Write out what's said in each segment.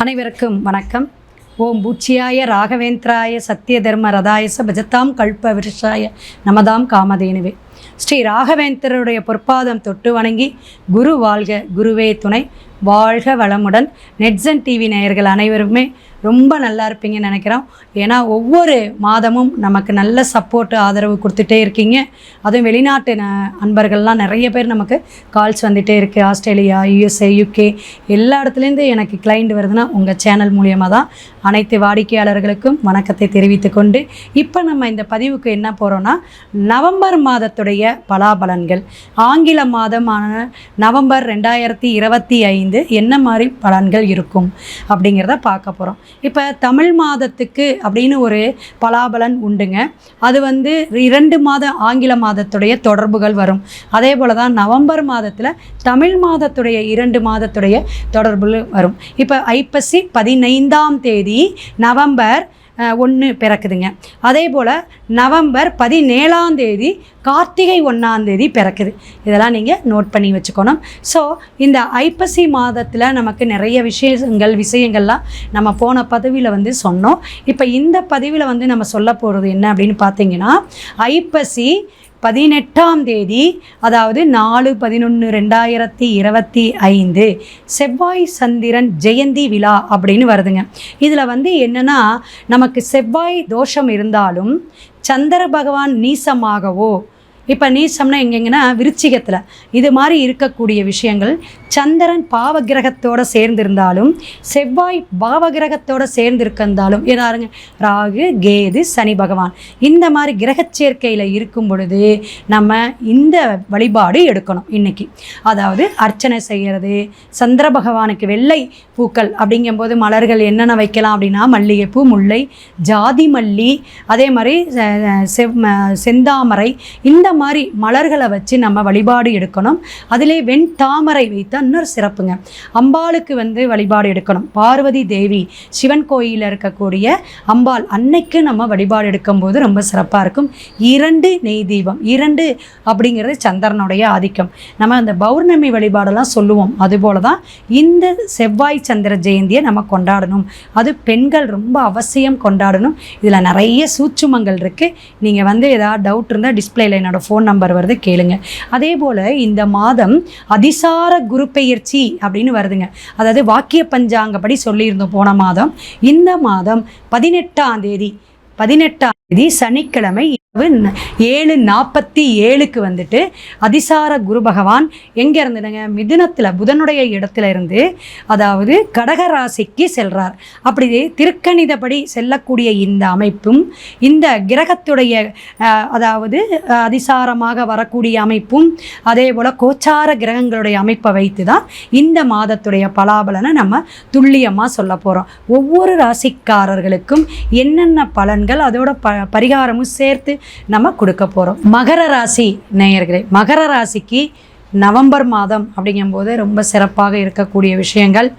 அனைவருக்கும் வணக்கம். ஓம் பூச்சியாய ராகவேந்திராய சத்திய தர்ம ரதாயச பஜத்தாம் கல்ப விருஷாய நமதாம் காமதேனுவே. ஸ்ரீ ராகவேந்தருடைய பொற்பாதம் தொட்டு வணங்கி குரு வாழ்க குருவே துணை. வாழ்க வளமுடன். நெட்ஸன் டிவி நேயர்கள் அனைவருமே ரொம்ப நல்லா இருப்பீங்கன்னு நினைக்கிறோம். ஏன்னா ஒவ்வொரு மாதமும் நமக்கு நல்ல சப்போர்ட்டு ஆதரவு கொடுத்துட்டே இருக்கீங்க. அதுவும் வெளிநாட்டு ந- அன்பர்கள்லாம் நிறைய பேர் நமக்கு கால்ஸ் வந்துகிட்டே இருக்குது ஆஸ்திரேலியா யூஎஸ்ஏ யூகே எல்லா இடத்துலேருந்து எனக்கு கிளைண்ட் வருதுன்னா உங்கள் சேனல் மூலியமாக தான் அனைத்து வாடிக்கையாளர்களுக்கும் வணக்கத்தை தெரிவித்து கொண்டு இப்போ நம்ம இந்த பதிவுக்கு என்ன போகிறோன்னா நவம்பர் மாதத்துடைய பலாபலன்கள். ஆங்கில மாதமான நவம்பர் ரெண்டாயிரத்தி இருபத்தி ஐந்து என்ன மாதிரி பலன்கள் இருக்கும் அப்படிங்கிறத பார்க்க போகிறோம் இப்போ தமிழ் மாதத்துக்கு அப்படின்னு ஒரு பலாபலன் உண்டுங்க. அது வந்து இரண்டு மாத ஆங்கில மாதத்துடைய தொடர்புகள் வரும். அதே போல் தான் நவம்பர் மாதத்தில் தமிழ் மாதத்துடைய இரண்டு மாதத்துடைய தொடர்புகள் வரும். இப்போ ஐப்பசி பதினைந்தாம் தேதி நவம்பர் ஒன்று பிறக்குதுங்க. அதே போல் நவம்பர் பதினேழாம் தேதி கார்த்திகை ஒன்றாம் தேதி பிறக்குது. இதெல்லாம் நீங்கள் நோட் பண்ணி வச்சுக்கணும். ஸோ இந்த ஐப்பசி மாதத்தில் நமக்கு நிறைய விஷயங்கள் விஷயங்கள்லாம் நம்ம போன பதிவில் வந்து சொன்னோம். இப்போ இந்த பதிவில் வந்து நம்ம சொல்ல போகிறது என்ன அப்படின்னு பார்த்தீங்கன்னா ஐப்பசி பதினெட்டாம் தேதி அதாவது நாலு பதினொன்று ரெண்டாயிரத்தி இருபத்தி ஐந்து செவ்வாய் சந்திரன் ஜெயந்தி விழா அப்படின்னு வருதுங்க. இதில் வந்து என்னென்னா நமக்கு செவ்வாய் தோஷம் இருந்தாலும் சந்திர பகவான் நீசமாகவோ இப்போ நீசம்னா எங்கெங்கன்னா விருச்சிகத்தில். இது மாதிரி இருக்கக்கூடிய விஷயங்கள் சந்திரன் பாவகிரகத்தோட சேர்ந்திருந்தாலும் செவ்வாய் பாவகிரகத்தோட சேர்ந்திருக்கிருந்தாலும் ஏதாருங்க ராகு கேது சனி பகவான் இந்த மாதிரி கிரக சேர்க்கையில் இருக்கும் பொழுது நம்ம இந்த வழிபாடு எடுக்கணும் இன்னைக்கு. அதாவது அர்ச்சனை செய்கிறது சந்திர பகவானுக்கு வெள்ளை பூக்கள் அப்படிங்கும்போது மலர்கள் என்னென்ன வைக்கலாம் அப்படின்னா மல்லிகைப்பூ முல்லை ஜாதி மல்லி அதே மாதிரி செவ் செந்தாமரை இந்த மாதிரி மலர்களை வச்சு நம்ம வழிபாடு எடுக்கணும். அதிலே வெண் தாமரை வைத்த இன்னொரு சிறப்புங்க. அம்பாளுக்கு வந்து வழிபாடு எடுக்கணும். பார்வதி தேவி சிவன் கோயிலில் இருக்கக்கூடிய அம்பாள் அன்னைக்கு நம்ம வழிபாடு எடுக்கும்போது ரொம்ப சிறப்பாக இருக்கும். இரண்டு நெய் தீபம். இரண்டு அப்படிங்கிறது சந்திரனுடைய ஆதிக்கம். நம்ம அந்த பௌர்ணமி வழிபாடெல்லாம் சொல்லுவோம். அதுபோல தான் இந்த செவ்வாய் சந்திர ஜெயந்தியை நம்ம கொண்டாடணும். அது பெண்கள் ரொம்ப அவசியம் கொண்டாடணும். இதில் நிறைய சூட்சுமங்கள் இருக்குது நீங்கள் வந்து ஏதாவது டவுட் இருந்தால் டிஸ்பிளேல என்னோடய ஃபோன் நம்பர் வருது கேளுங்க. அதே போல் இந்த மாதம் அதிசார குரு பெயர்ச்சி அப்படின்னு வருதுங்க. அதாவது வாக்கிய பஞ்சாங்கப்படி சொல்லியிருந்தோம் போன மாதம். இந்த மாதம் பதினெட்டாம் தேதி பதினெட்டாம் தேதி சனிக்கிழமை ஏழு நாற்பத்தி ஏழுக்கு வந்துட்டு அதிசார குரு பகவான் எங்கே இருந்துடுங்க மிதுனத்தில் புதனுடைய இடத்துல இருந்து அதாவது கடக ராசிக்கு அப்படி திருக்கணிதப்படி செல்லக்கூடிய இந்த அமைப்பும் இந்த கிரகத்துடைய அதாவது அதிசாரமாக வரக்கூடிய அமைப்பும் அதே போல் கோச்சார கிரகங்களுடைய அமைப்பை வைத்து தான் இந்த மாதத்துடைய பலாபலனை நம்ம துல்லியமாக சொல்ல போகிறோம் ஒவ்வொரு ராசிக்காரர்களுக்கும் என்னென்ன பலன்கள் அதோட ப பரிகாரமும் சேர்த்து நம்ம கொடுக்க போகிறோம் மகர ராசி நேயர்களே மகர ராசிக்கு நவம்பர் மாதம் அப்படிங்கும்போது ரொம்ப சிறப்பாக இருக்கக்கூடிய விஷயங்கள்.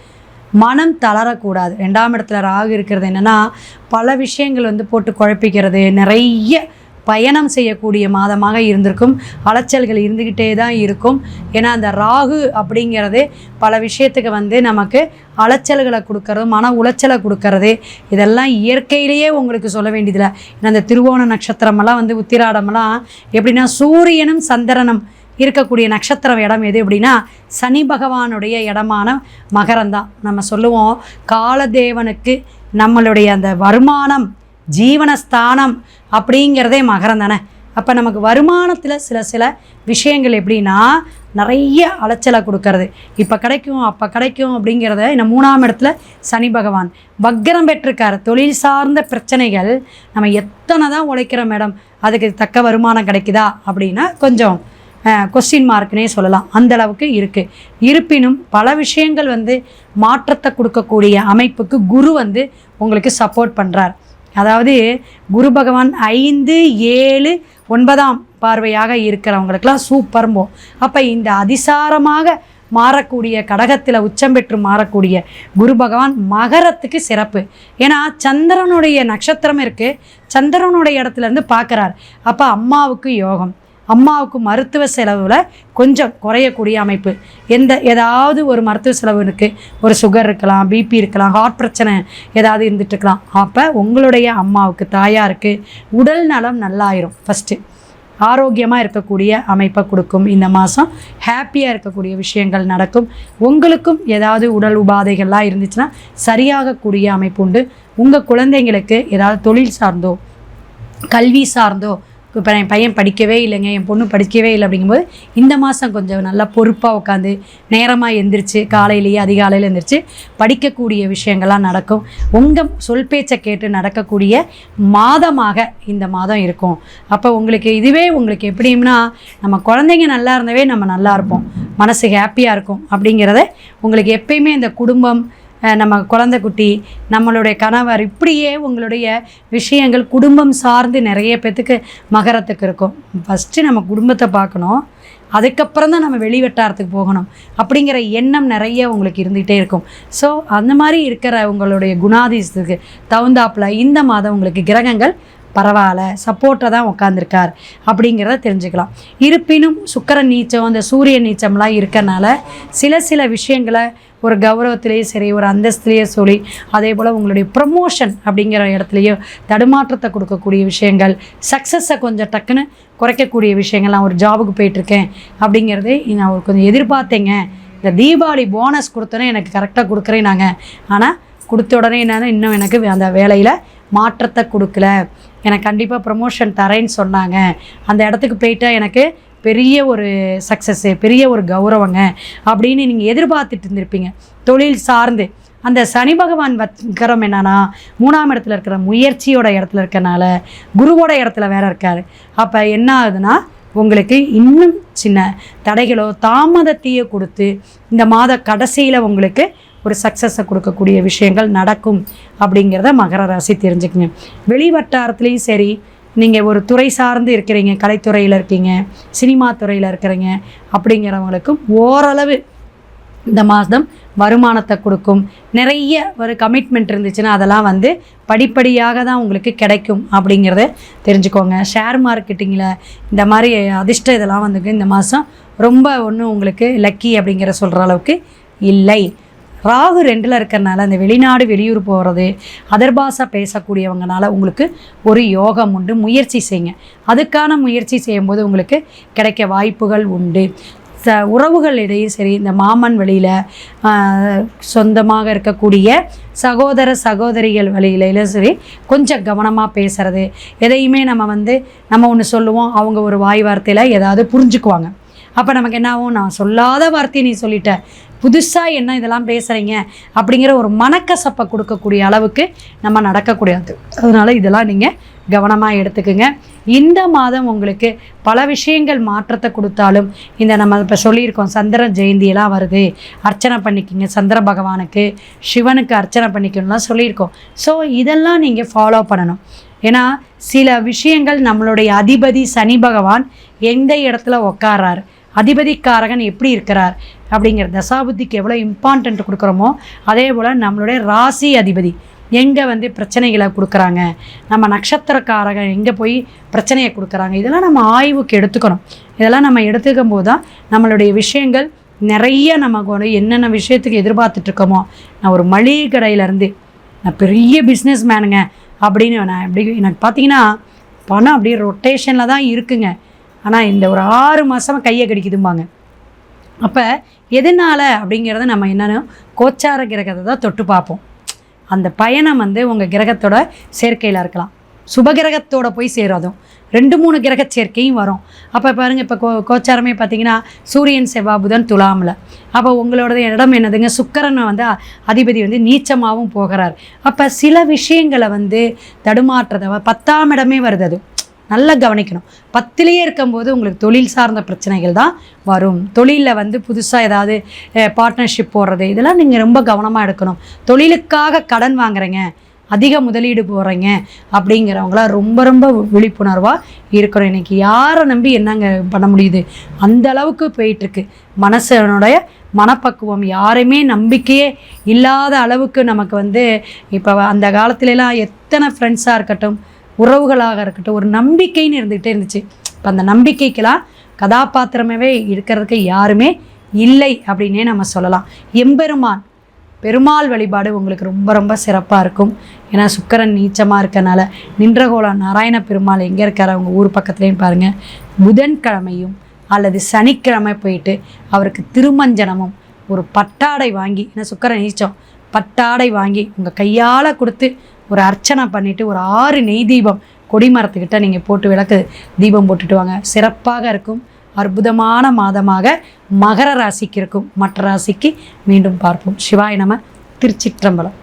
மனம் தளரக்கூடாது. ரெண்டாம் இடத்துல ராகு இருக்கிறது என்னென்னா பல விஷயங்கள் வந்து போட்டு குழப்பிக்கிறது நிறைய பயணம் செய்யக்கூடிய மாதமாக இருந்திருக்கும். அலைச்சல்கள் இருந்துக்கிட்டே தான் இருக்கும். ஏன்னா அந்த ராகு அப்படிங்கிறது பல விஷயத்துக்கு வந்து நமக்கு அலைச்சல்களை கொடுக்கறது மன உளைச்சலை கொடுக்கறது. இதெல்லாம் இயற்கையிலேயே உங்களுக்கு சொல்ல வேண்டியதில்லை. ஏன்னா அந்த திருவோண நட்சத்திரமெல்லாம் வந்து உத்திராடமெல்லாம் எப்படின்னா சூரியனும் சந்திரனும் இருக்கக்கூடிய நட்சத்திரம் இடம் எது அப்படின்னா சனி பகவானுடைய இடமான மகரந்தான் நம்ம சொல்லுவோம் காலதேவனுக்கு நம்மளுடைய அந்த வருமானம் ஜீவனஸ்தானம் அப்படிங்கிறதே மகரம் தானே. அப்போ நமக்கு வருமானத்தில் சில சில விஷயங்கள் எப்படின்னா நிறைய அலைச்சலை கொடுக்கறது. இப்போ கிடைக்கும் அப்போ கிடைக்கும் அப்படிங்கிறத இந்த மூணாம் இடத்துல சனி பகவான். வக்கரம் பெற்றிருக்கார். தொழில் சார்ந்த பிரச்சனைகள் நம்ம எத்தனை தான் உழைக்கிறோம் மேடம்? அதுக்கு தக்க வருமானம் கிடைக்குதா அப்படின்னா கொஞ்சம் கொஸ்டின் மார்க்னே சொல்லலாம். அந்த அளவுக்கு இருக்குது இருப்பினும் பல விஷயங்கள் வந்து மாற்றத்தை கொடுக்கக்கூடிய அமைப்புக்கு குரு வந்து உங்களுக்கு சப்போர்ட் பண்ணுறார் அதாவது குரு பகவான் ஐந்து ஏழு ஒன்பதாம் பார்வையாக இருக்கிறவங்களுக்கெல்லாம் சூப்பர்ம்போ அப்போ இந்த அதிசாரமாக மாறக்கூடிய கடகத்தில் உச்சம் பெற்று மாறக்கூடிய குரு பகவான் மகரத்துக்கு சிறப்பு. ஏன்னா சந்திரனுடைய நட்சத்திரம் இருக்குது சந்திரனுடைய இடத்துல இருந்து பார்க்குறார். அப்போ அம்மாவுக்கு யோகம். அம்மாவுக்கு மருத்துவ செலவில் கொஞ்சம் குறையக்கூடிய அமைப்பு. எந்த ஏதாவது ஒரு மருத்துவ செலவு இருக்குது ஒரு சுகர் இருக்கலாம் பிபி இருக்கலாம் ஹார்ட் பிரச்சனை ஏதாவது இருந்துட்டு இருக்கலாம் அப்போ உங்களுடைய அம்மாவுக்கு தாயாருக்கு உடல் நலம் நல்லாயிரும் ஃபஸ்ட்டு ஆரோக்கியமாக இருக்கக்கூடிய அமைப்பை கொடுக்கும். இந்த மாதம் ஹாப்பியாக இருக்கக்கூடிய விஷயங்கள் நடக்கும். உங்களுக்கும் ஏதாவது உடல் உபாதைகள்லாம் இருந்துச்சுன்னா சரியாகக்கூடிய அமைப்பு உண்டு. உங்கள் குழந்தைங்களுக்கு ஏதாவது தொழில் சார்ந்தோ கல்வி சார்ந்தோ இப்போ என் பையன் படிக்கவே இல்லைங்க என் பொண்ணு படிக்கவே இல்லை அப்படிங்கும்போது இந்த மாதம் கொஞ்சம் நல்லா பொறுப்பாக உட்காந்து நேரமாக எந்திரிச்சு காலையிலேயே அதிகாலையில் எந்திரிச்சு படிக்கக்கூடிய விஷயங்கள்லாம் நடக்கும். உங்கள் சொல் பேச்சை கேட்டு நடக்கக்கூடிய மாதமாக இந்த மாதம் இருக்கும். அப்போ உங்களுக்கு இதுவே உங்களுக்கு எப்படின்னா நம்ம குழந்தைங்க நல்லா இருந்தவே நம்ம நல்லா இருப்போம். மனசு ஹாப்பியாக இருக்கும் அப்படிங்கிறத உங்களுக்கு எப்பயுமே இந்த குடும்பம் நம்ம குழந்தை குட்டி நம்மளுடைய கணவர் இப்படியே உங்களுடைய விஷயங்கள் குடும்பம் சார்ந்து நிறைய பேத்துக்கு மகரத்துக்கு இருக்கும். ஃபஸ்ட்டு நம்ம குடும்பத்தை பார்க்கணும். அதுக்கப்புறம் தான் நம்ம வெளிவட்டாரத்துக்கு போகணும். அப்படிங்கிற எண்ணம் நிறைய உங்களுக்கு இருந்துகிட்டே இருக்கும். ஸோ அந்த மாதிரி இருக்கிற உங்களுடைய குணாதிசத்துக்கு தகுந்தாப்புல இந்த மாதம் உங்களுக்கு கிரகங்கள் பரவாயில்ல சப்போர்ட்டாக தான் உட்காந்துருக்கார் அப்படிங்கிறத தெரிஞ்சுக்கலாம். இருப்பினும் சுக்கர நீச்சம் அந்த சூரிய நீச்சம்லாம் இருக்கனால சில சில விஷயங்களை ஒரு கௌரவத்திலேயும் சரி ஒரு அந்தஸ்துலேயே சொல்லி அதே போல் உங்களுடைய ப்ரமோஷன் அப்படிங்கிற இடத்துலையோ தடுமாற்றத்தை கொடுக்கக்கூடிய விஷயங்கள் சக்ஸஸை கொஞ்சம் டக்குன்னு குறைக்கக்கூடிய விஷயங்கள் நான் ஒரு ஜாபுக்கு போயிட்டுருக்கேன் அப்படிங்கிறதே நான் ஒரு கொஞ்சம் எதிர்பார்த்தேங்க. இந்த தீபாவளி போனஸ் கொடுத்தோன்னே எனக்கு கரெக்டாக கொடுக்குறேன் நாங்கள் ஆனால் கொடுத்த உடனே என்னென்னா இன்னும் எனக்கு அந்த வேலையில் மாற்றத்தை கொடுக்கல. எனக்கு கண்டிப்பாக ப்ரமோஷன் தரேன்னு சொன்னாங்க. அந்த இடத்துக்கு போயிட்டால் எனக்கு பெரிய ஒரு சக்ஸஸ்ஸு பெரிய ஒரு கௌரவங்க அப்படின்னு நீங்கள் எதிர்பார்த்துட்டு இருந்திருப்பீங்க. தொழில் சார்ந்து. அந்த சனி பகவான் வக்கரம் என்னன்னா மூணாம் இடத்துல இருக்கிற முயற்சியோட இடத்துல இருக்கனால குருவோட இடத்துல வேற இருக்காரு. அப்போ என்ன ஆகுதுன்னா உங்களுக்கு இன்னும் சின்ன தடைகளோ தாமதத்தையோ கொடுத்து இந்த மாத கடைசியில் உங்களுக்கு ஒரு சக்ஸஸை கொடுக்கக்கூடிய விஷயங்கள் நடக்கும் அப்படிங்கிறத மகர ராசி தெரிஞ்சுக்குங்க. வெளி வட்டாரத்துலேயும் சரி நீங்கள் ஒரு துறை சார்ந்து இருக்கிறீங்க கலைத்துறையில் இருக்கீங்க சினிமா துறையில் இருக்கிறீங்க அப்படிங்கிறவங்களுக்கும் ஓரளவு இந்த மாதம் வருமானத்தை கொடுக்கும். நிறைய ஒரு கமிட்மெண்ட் இருந்துச்சுன்னா அதெல்லாம் வந்து படிப்படியாக தான் உங்களுக்கு கிடைக்கும் அப்படிங்கிறத தெரிஞ்சுக்கோங்க. ஷேர் மார்க்கெட்டிங்கில் இந்த மாதிரி அதிர்ஷ்டம் இதெல்லாம் வந்து இந்த மாதம் ரொம்ப ஒன்றும் உங்களுக்கு லக்கி அப்படிங்கிற சொல்கிற அளவுக்கு இல்லை. ராகு ரெண்டில் இருக்கிறனால அந்த வெளிநாடு வெளியூர் போகிறது அதர்பாசா பேசக்கூடியவங்கனால உங்களுக்கு ஒரு யோகம் உண்டு. முயற்சி செய்யுங்க. அதுக்கான முயற்சி செய்யும்போது உங்களுக்கு கிடைக்க வாய்ப்புகள் உண்டு. ச உறவுகள் இடையே சரி இந்த மாமன் வழியில் சொந்தமாக இருக்கக்கூடிய சகோதர சகோதரிகள் வழியில சரி கொஞ்சம் கவனமாக பேசுறது. எதையுமே நம்ம வந்து நம்ம ஒன்று சொல்லுவோம் அவங்க ஒரு வாய் வார்த்தையில் ஏதாவது புரிஞ்சுக்குவாங்க. அப்போ நமக்கு என்ன ஆகும் நான் சொல்லாத வார்த்தையை நீ சொல்லிட்ட. புதுசாக என்ன இதெல்லாம் பேசுகிறீங்க அப்படிங்கிற ஒரு மனக்கசப்பை கொடுக்கக்கூடிய அளவுக்கு நம்ம நடக்கக்கூடாது. அதனால் இதெல்லாம் நீங்கள் கவனமாக எடுத்துக்குங்க. இந்த மாதம் உங்களுக்கு பல விஷயங்கள் மாற்றத்தை கொடுத்தாலும் இந்த நம்ம இப்போ சொல்லியிருக்கோம் சந்திர ஜெயந்தியெல்லாம் வருது. அர்ச்சனை பண்ணிக்கிங்க சந்திர பகவானுக்கு சிவனுக்கு அர்ச்சனை பண்ணிக்கணும்லாம் சொல்லியிருக்கோம். ஸோ இதெல்லாம் நீங்கள் ஃபாலோ பண்ணணும். ஏன்னா சில விஷயங்கள் நம்மளுடைய அதிபதி சனி பகவான் எந்த இடத்துல உட்காராரு அதிபதிக்காரகன் எப்படி இருக்கிறார் அப்படிங்கிற தசாபுத்திக்கு எவ்வளோ இம்பார்ட்டன்ட் கொடுக்குறோமோ அதே போல் நம்மளுடைய ராசி அதிபதி எங்கே வந்து பிரச்சனைகளை கொடுக்குறாங்க நம்ம நட்சத்திரக்காரகன் எங்கே போய் பிரச்சனையை கொடுக்குறாங்க இதெல்லாம் நம்ம ஆய்வுக்கு எடுத்துக்கணும். இதெல்லாம் நம்ம எடுத்துக்கும் போது தான் நம்மளுடைய விஷயங்கள் நிறைய நமக்கு வந்து என்னென்ன விஷயத்துக்கு எதிர்பார்த்துட்ருக்கோமோ நான் ஒரு மளிகை கடையிலேருந்து நான் பெரிய பிஸ்னஸ் மேனுங்க அப்படின்னு நான் எப்படி எனக்கு பார்த்தீங்கன்னா பணம் அப்படியே ரொட்டேஷனில் தான் இருக்குங்க. ஆனால் இந்த ஒரு ஆறு மாதமாக கையை கடிக்குதும்பாங்க. அப்போ எதனால் அப்படிங்கிறத நம்ம என்னென்னா கோச்சார கிரகத்தை தான் தொட்டு பார்ப்போம். அந்த பயணம் வந்து உங்கள் கிரகத்தோட சேர்க்கையில் இருக்கலாம். சுபகிரகத்தோட போய் சேராதும் ரெண்டு மூணு கிரக சேர்க்கையும் வரும். அப்போ பாருங்கள் இப்போ கோ கோச்சாரமே பார்த்தீங்கன்னா சூரியன் செவ்வா புதன் துலாமில். அப்போ உங்களோட இடம் என்னதுங்க? சுக்கரன் வந்து அதிபதி வந்து நீச்சமாகவும் போகிறார். அப்போ சில விஷயங்களை வந்து தடுமாற்றத பத்தாம் இடமே வருது அது. நல்லா கவனிக்கணும். பத்திலேயே இருக்கும்போது உங்களுக்கு தொழில் சார்ந்த பிரச்சனைகள் தான் வரும். தொழிலில் வந்து புதுசாக ஏதாவது பார்ட்னர்ஷிப் போடுறது இதெல்லாம் நீங்கள் ரொம்ப கவனமாக எடுக்கணும். தொழிலுக்காக கடன் வாங்குறீங்க அதிக முதலீடு போகிறீங்க அப்படிங்கிறவங்களாம் ரொம்ப ரொம்ப விழிப்புணர்வாக இருக்கிறோம் இன்னைக்கு யாரை நம்பி என்னங்க பண்ண முடியுது? அந்த அளவுக்கு போயிட்டுருக்கு. மனசனுடைய மனப்பக்குவம் யாரையுமே நம்பிக்கையே இல்லாத அளவுக்கு நமக்கு வந்து இப்போ அந்த காலத்துலலாம் எத்தனை ஃப்ரெண்ட்ஸாக இருக்கட்டும் உறவுகளாக இருக்கட்டும் ஒரு நம்பிக்கைன்னு இருந்துகிட்டே இருந்துச்சு. இப்போ அந்த நம்பிக்கைக்கெல்லாம் கதாபாத்திரமாகவே இருக்கிறதுக்கு யாருமே இல்லை அப்படின்னே நம்ம சொல்லலாம். எம்பெருமான் பெருமாள் வழிபாடு உங்களுக்கு ரொம்ப ரொம்ப சிறப்பாக இருக்கும். ஏன்னா சுக்கரன் நீச்சமாக இருக்கனால நின்றகோலம் நாராயண பெருமாள் எங்கே இருக்கார் அவங்க ஊர் பக்கத்துலேயும் பாருங்கள் புதன்கிழமையும் அல்லது சனிக்கிழமை போயிட்டு அவருக்கு திருமஞ்சனமும் ஒரு பட்டாடை வாங்கி ஏன்னா சுக்கரன் நீச்சம் பட்டாடை வாங்கி உங்கள் கையால் கொடுத்து ஒரு அர்ச்சனை பண்ணிவிட்டு ஒரு ஆறு நெய் தீபம் கொடிமரத்துக்கிட்ட நீங்கள் போட்டு விளக்கு தீபம் போட்டுட்டு வாங்க. சிறப்பாக இருக்கும். அற்புதமான மாதமாக மகர ராசிக்கு இருக்கும். மற்ற ராசிக்கு மீண்டும் பார்ப்போம். சிவாய நம திருச்சிற்றம்பலம்.